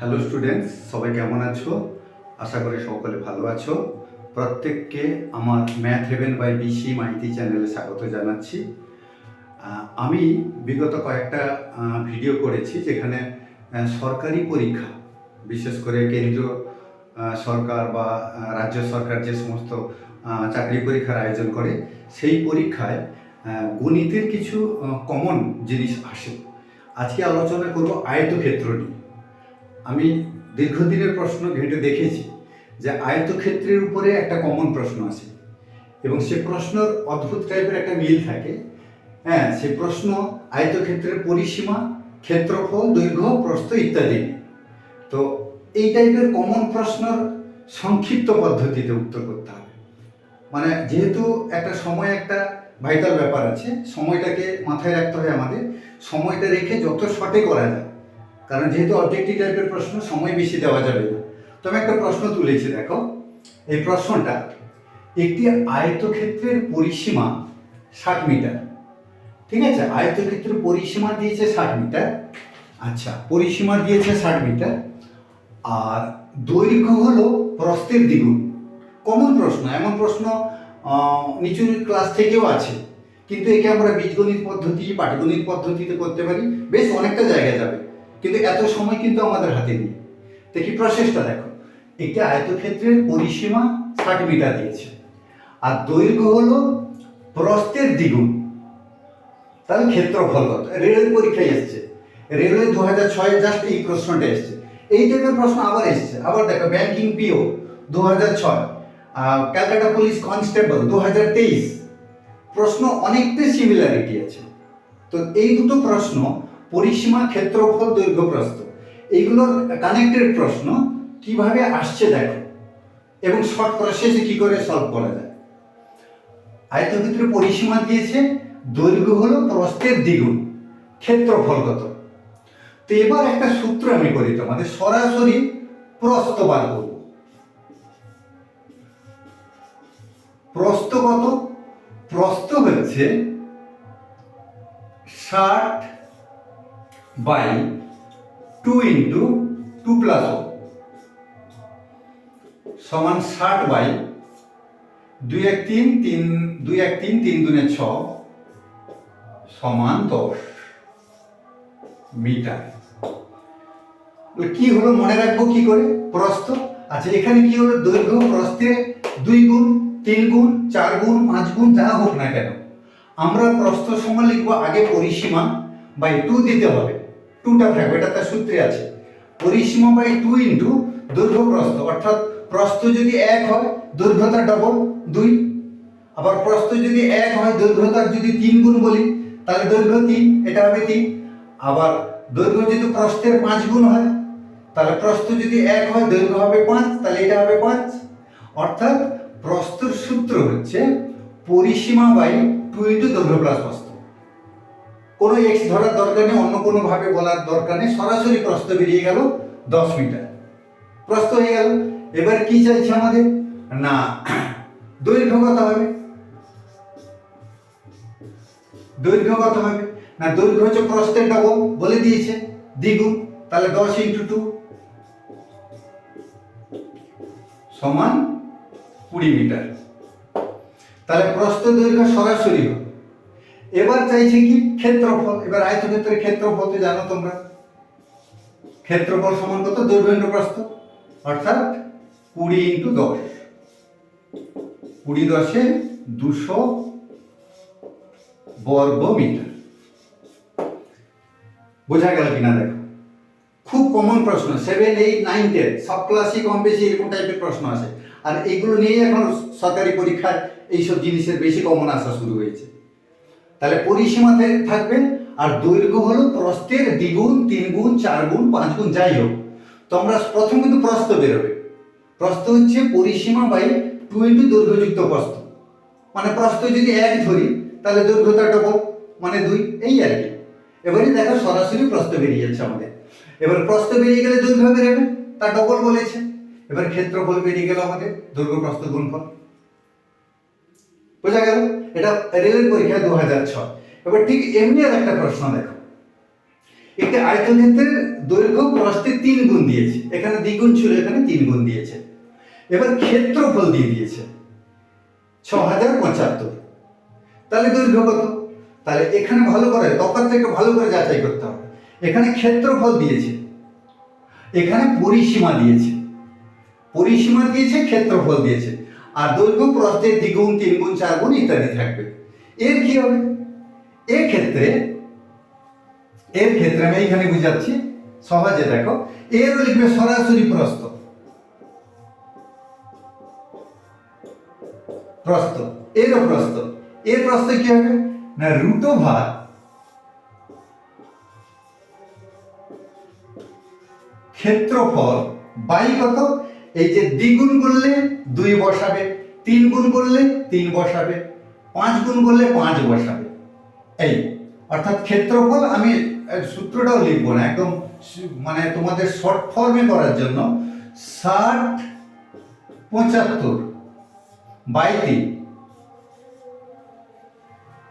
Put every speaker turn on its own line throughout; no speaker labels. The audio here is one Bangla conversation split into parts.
হ্যালো স্টুডেন্টস সবাই কেমন আছো? আশা করি সকলে ভালো আছো। প্রত্যেককে আমার Math Heaven by BC Maiti চ্যানেলে স্বাগত জানাচ্ছি। আমি বিগত কয়েকটা ভিডিও করেছি যেখানে সরকারি পরীক্ষা, বিশেষ করে কেন্দ্রীয় সরকার বা রাজ্য সরকার যে সমস্ত চাকরি পরীক্ষার আয়োজন করে, সেই পরীক্ষায় গণিতের কিছু কমন জিনিস আসে। আজকে আলোচনা করব আয়তক্ষেত্র নিয়ে। আমি দীর্ঘদিনের প্রশ্ন ঘেঁটে দেখেছি যে আয়তক্ষেত্রের উপরে একটা কমন প্রশ্ন আছে। এবং সে প্রশ্নর অদ্ভুত টাইপের একটা মিল থাকে। হ্যাঁ সে প্রশ্ন আয়তক্ষেত্রের পরিসীমা, ক্ষেত্রফল, দৈর্ঘ্য, প্রস্থ ইত্যাদি। তো এই টাইপের কমন প্রশ্নর সংক্ষিপ্ত পদ্ধতিতে উত্তর করতে হবে। মানে যেহেতু একটা সময় একটা ভাইটাল ব্যাপার আছে, সময়টাকে মাথায় রাখতে হয় আমাদের। সময়টা রেখে যত শর্টে করা যায় কারণ যেহেতু অবজেক্টিভ টাইপের প্রশ্ন, সময় বেশি দেওয়া যাবে না। তবে একটা প্রশ্ন তুলেছি, দেখো। এই প্রশ্নটা, একটি আয়তক্ষেত্রের পরিসীমা ষাট মিটার। ঠিক আছে? আয়তক্ষেত্রের পরিসীমা দিয়েছে ষাট মিটার। আচ্ছা পরিসীমা দিয়েছে ষাট মিটার। আর দৈর্ঘ্য হলো প্রস্থের দ্বিগুণ। কমন প্রশ্ন, এমন প্রশ্ন নিচু ক্লাস থেকেও আছে। কিন্তু একে আমরা বীজগণিত পদ্ধতি, পাটগণিত পদ্ধতিতে করতে পারি। বেশ অনেকটা জায়গায় যাবে। কিন্তু এত সময় কিন্তু আমাদের হাতে নেই। দেখি প্রসেসটা দেখো। একটি আয়তক্ষেত্রের পরিসীমা ষাট মিটার দিয়েছে। আর দৈর্ঘ্য হলো প্রস্থের দ্বিগুণ। তাহলে ক্ষেত্রফল কত? রেলের পরীক্ষায় এসছে। রেলওয়ে দু হাজার ছয় জাস্ট এই প্রশ্নটা এসছে। এই টাইপের প্রশ্ন আবার এসছে। আবার দেখো ব্যাংকিং পিও দু হাজার ছয় ক্যালকাটা পুলিশ কনস্টেবল দু হাজার তেইশ। প্রশ্ন অনেকটাই সিমিলারিটি আছে। তো এই দুটো প্রশ্ন পরিসীমা ক্ষেত্রফল দৈর্ঘ্য প্রস্থ এইগুলোর কানেক্টেড প্রশ্ন, কীভাবে আসছে দেখো। এবং শর্ট প্রসেসে কি করে সলভ করা যায়। আয়তক্ষেত্রের পরিসীমা দিয়েছে, দৈর্ঘ্য হলো প্রস্থের দ্বিগুণ, ক্ষেত্রফল কত। তো এবার একটা সূত্র আমি করি তোমাদের, সরাসরি প্রস্থ বার করব। প্রস্থ কত? হচ্ছে ষাট by two into two plus সমান ষাট বাই দুই এক তিন তিন, দুই এক তিন তিন দুনে ছ সমান দশ মিটার। কি হলো মনে রাখব কি করে? প্রস্থ। আচ্ছা এখানে কি হলো? দৈর্ঘ্য প্রস্থে দুই গুণ, তিন গুণ, চার গুণ, পাঁচ গুণ, যা হোক না কেন। আমরা প্রস্থ সমান লিখব আগে পরিসীমা বাই টু দিতে হবে। টুটা থাকবে, এটা তার সূত্রে আছে। পরিসীমা বাই টু ইন্টু দৈর্ঘ্য প্রস্থ অর্থাৎ প্রস্থ যদি এক হয় দৈর্ঘ্য তার ডবল দুই। আবার প্রস্থ যদি এক হয় দৈর্ঘ্য তার যদি তিন গুণ বলি, তাহলে দৈর্ঘ্য তিন, এটা হবে তিন। আবার দৈর্ঘ্য যদি প্রস্থের পাঁচ গুণ হয়, তাহলে প্রস্থ যদি এক হয়, দৈর্ঘ্য হবে পাঁচ, তাহলে এটা হবে পাঁচ। অর্থাৎ প্রস্থর সূত্র হচ্ছে পরিসীমা বাই টু ইন্টু দৈর্ঘ্য প্লাস প্রস্থ। কোনো এক্স ধরার দরকার নেই, অন্য কোনোভাবে বলার দরকার নেই। সরাসরি প্রস্ত বেরিয়ে গেল দশ মিটার। প্রস্ত হয়ে গেল। এবার কি চাইছে আমাদের? না দৈর্ঘ্য কত হবে। দৈর্ঘ্য কত হবে। না, দৈর্ঘ্য হচ্ছে প্রস্থের ডবল বলে দিয়েছে। দ্বিগুণ, তাহলে দশ ইন্টু টু সমান কুড়ি মিটার। তাহলে প্রস্থ দৈর্ঘ্য সরাসরি হবে। এবার চাইছে কি ক্ষেত্রফল? এবার আয়তক্ষেত্রের ক্ষেত্রফল তো জানো তোমরা। ক্ষেত্রফল সমান কত? দৈর্ঘ্য অর্থাৎ কুড়ি ইন্টু দশ। কুড়ি দশে দুশো বর্গ মিটার। বোঝা গেল কিনা দেখো? খুব কমন প্রশ্ন। সেভেন এইট নাইন টেন সব ক্লাসই কম বেশি এরকম টাইপের প্রশ্ন আসে আর এইগুলো নিয়েই এখন সরকারি পরীক্ষায় এইসব জিনিসের বেশি কমন আসা শুরু হয়েছে। তাহলে পরিসীমাতে থাকবে আর দৈর্ঘ্য হলো প্রস্থের দ্বিগুণ তিন গুণ চার গুণ পাঁচ গুণ যাই হোক। তোমরা প্রথম কিন্তু প্রস্থ বেরোবে। প্রস্থ হচ্ছে পরিসীমা বাই টু ইন্টু দৈর্ঘ্যযুক্ত প্রস্থ। মানে প্রস্থ যদি এক ধরি, তাহলে দৈর্ঘ্যটা ডবল মানে দুই, এই আর কি। এবারে দেখো সরাসরি প্রস্থ বেরিয়ে যাচ্ছে আমাদের। এবার প্রস্থ বেরিয়ে গেলে দৈর্ঘ্য বেরোবে তা ডবল বলেছে। এবার ক্ষেত্রফল বেরিয়ে গেল আমাদের দৈর্ঘ্য, প্রস্থ, গুণফল। বোঝা গেল? এটা রেলের পরীক্ষা দু হাজার ছয়। এবার ঠিক এমনি আর একটা প্রশ্ন দেখো। একটি আয়তক্ষেত্রের দৈর্ঘ্য প্রস্থে তিন গুণ দিয়েছে। এখানে দ্বিগুণ ছিল, এখানে তিন গুণ দিয়েছে। এবার ক্ষেত্রফল দিয়ে দিয়েছে। ছ হাজার পঁচাত্তর। তাহলে দৈর্ঘ্য কত? তাহলে এখানে ভালো করে, তফাৎ থেকে ভালো করে যাচাই করতে হবে। এখানে ক্ষেত্রফল দিয়েছে। এখানে পরিসীমা দিয়েছে। পরিসীমা দিয়েছে, ক্ষেত্রফল দিয়েছে। আর দৈর্ঘ্য প্রস্থে দ্বিগুণ তিন গুণ চার গুণ ইত্যাদি থাকবে। এর কি হবে? এর ক্ষেত্রে এর ক্ষেত্রে আমি এইখানে বুঝাচ্ছি, সহজে দেখো। এর লিখবে সরাসরি প্রস্থ। প্রস্থ, এরও প্রস্থ। এর প্রস্থ কি হবে? না, রুট ওভার ক্ষেত্রফল বাই কত? এই যে দ্বিগুণ করলে দুই বসাবে, তিন গুণ করলে তিন বসাবে, পাঁচ গুণ করলে পাঁচ বসাবে। এই, অর্থাৎ ক্ষেত্রফল আমি সূত্রটাও লিখব না, একদম মানে তোমাদের শর্ট ফর্মে করার জন্য। ষাট পঁচাত্তর বাই তিন।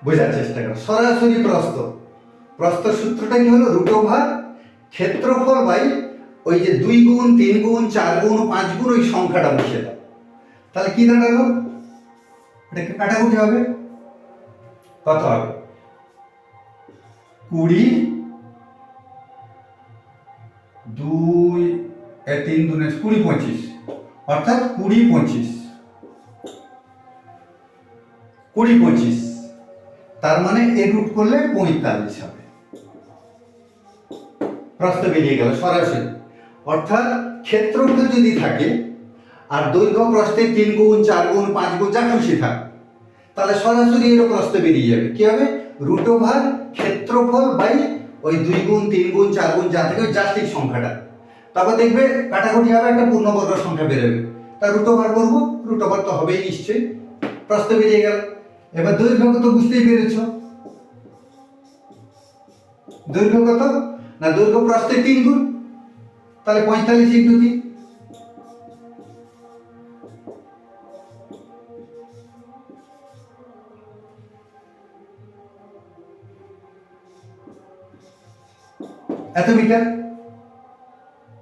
বোঝার চেষ্টা করো, সরাসরি প্রস্ত প্রস্ত সূত্রটা কি হলো? রুট ওভার ক্ষেত্রফল বাই ওই যে দুই গুণ, তিন গুণ, চার গুণ, পাঁচ গুণ, ওই সংখ্যাটা বসিয়ে দাও। তাহলে কি দাঁড়াল? এটাকে কাটাকুটি হবে। কত হবে? কুড়ি, দুই তিন দুনে কুড়ি পঁচিশ। অর্থাৎ কুড়ি পঁচিশ। কুড়ি পঁচিশ। তার মানে এ রুট করলে পঁয়তাল্লিশ হবে। প্রস্থ বেরিয়ে গেল, সরাসরি। অর্থাৎ ক্ষেত্রফল যদি থাকে, আর দৈর্ঘ্য প্রস্থে তিন গুণ, চার গুণ, পাঁচ গুণ, যা খুশি থাক। তাহলে সরাসরি এর প্রস্থ বেরিয়ে যাবে। কি হবে? রুট ওভার ক্ষেত্রফল বাই ওই দুই গুণ, তিন গুণ, চার গুণ, যা থেকে ওই জাস্টিক সংখ্যাটা। তারপর দেখবে কাটাকুটি হবে একটা পূর্ণবর্গ সংখ্যা বেরোবে। তা রুট ওভার করব, রুট ওভার তো হবেই নিশ্চয়ই। প্রস্থ বেরিয়ে গেল। এবার দৈর্ঘ্য কত বুঝতেই পেরেছ? দৈর্ঘ্য কত না দৈর্ঘ্য প্রস্থে তিন গুণ? তাহলে পঁয়তাল্লিশ ইন্টু তিন এত মিটার?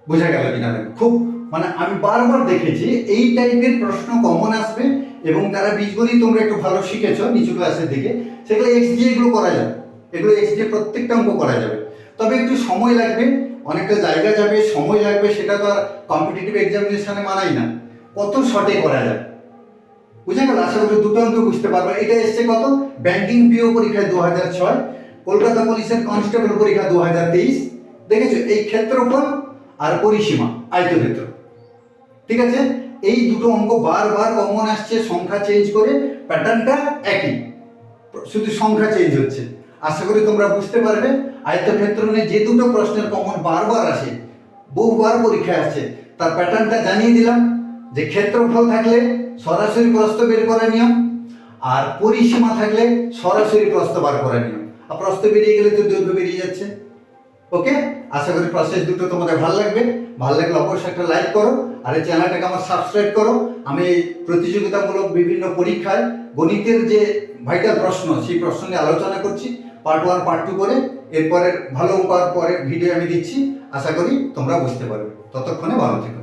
বোঝা গেল কিনা খুব মানে আমি বারবার দেখেছি, এই টাইপের প্রশ্ন কমন আসবে এবং তারা বীজগণিত তোমরা একটু ভালো শিখেছো নিচু ক্লাসের দিকে, সেগুলো এক্স দিয়ে এগুলো করা যাবে। এগুলো এক্স দিয়ে প্রত্যেকটা অঙ্ক করা যাবে। তবে একটু সময় লাগবে অনেকটা জায়গা যাবে, সময় লাগবে, সেটা তো আর কম্পিটিটিভ এক্সামিনেশনে মানাই না। কত শর্টে করা যায়? বুঝে গেল? আশা করি দুটো বুঝতে পারবে। এটা এসছে কত? ব্যাংকিং পিও পরীক্ষায় দু হাজার ছয়, কলকাতা পুলিশের কনস্টেবল পরীক্ষা দু হাজার তেইশ। দেখেছ? এই ক্ষেত্রফল আর পরিসীমা, আয়তক্ষেত্র। ঠিক আছে? এই দুটো অঙ্ক বারবার কমন আসছে, সংখ্যা চেঞ্জ করে প্যাটার্নটা একই। শুধু সংখ্যা চেঞ্জ হচ্ছে। আশা করি তোমরা বুঝতে পারবে। আয়তক্ষেত্র নিয়ে যে দুটো প্রশ্নের কমন বারবার আসে, বহুবার পরীক্ষায় আসছে, তার প্যাটার্নটা জানিয়ে দিলাম যে ক্ষেত্রফল থাকলে সরাসরি প্রস্থ বের করার নিয়ম, আর পরিসীমা থাকলে সরাসরি প্রস্থ বার করার নিয়ম। আর প্রস্থ বেরিয়ে গেলে তো দৈর্ঘ্য বেরিয়ে যাচ্ছে। ওকে? আশা করি প্রসেস দুটো তোমাদের ভালো লাগবে। ভালো লাগলে অবশ্যই একটা লাইক করো, আর এই চ্যানেলটাকে আমার সাবস্ক্রাইব করো। আমি প্রতিযোগিতামূলক বিভিন্ন পরীক্ষায় গণিতের যে ভাইটাল প্রশ্ন, সেই প্রশ্ন নিয়ে আলোচনা করছি। পার্ট ওয়ান পার্ট টু করে এরপরে ভালো উপার পরের পরে ভিডিও আমি দিচ্ছি। আশা করি তোমরা বুঝতে পারবে। ততক্ষণে ভালো থেকো।